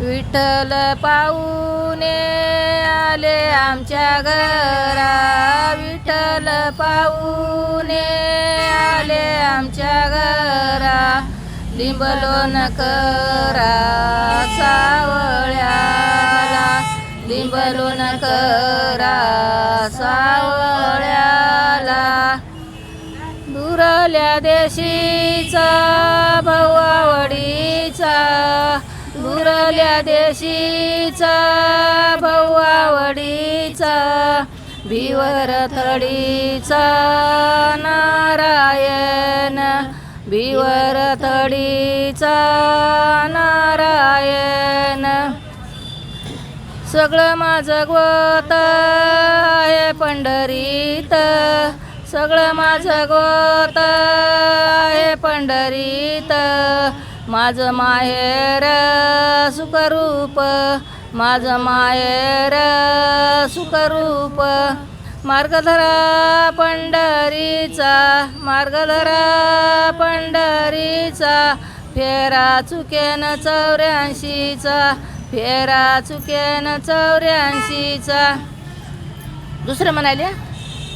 विठ्ठल पाहुणे आले आमच्या घरा. विठ्ठल पाहुणे आले आमच्या घरा. लिंबलोन करा सावळ्याला. लिंबलोन करा सावळ्याला. दुरल्या देशीचा भवावडीचा. आपल्या देशीचा भाऊ आवडीचा भिवर थडीचा नारायण भिवर थडीचा नारायण. सगळं माझं गोत आहे पंढरीत सगळं माझं गोत आहे पंढरीत माझं माहेर सुखरूप माझं माहेर सुखरूप. मार्गधरा पंढरीचा मार्गधरा पंढरीचा फेरा चुकेन चौऱ्याऐंशीचा फेरा चुकेन चौऱ्याऐंशीचा. दुसरं म्हणाले?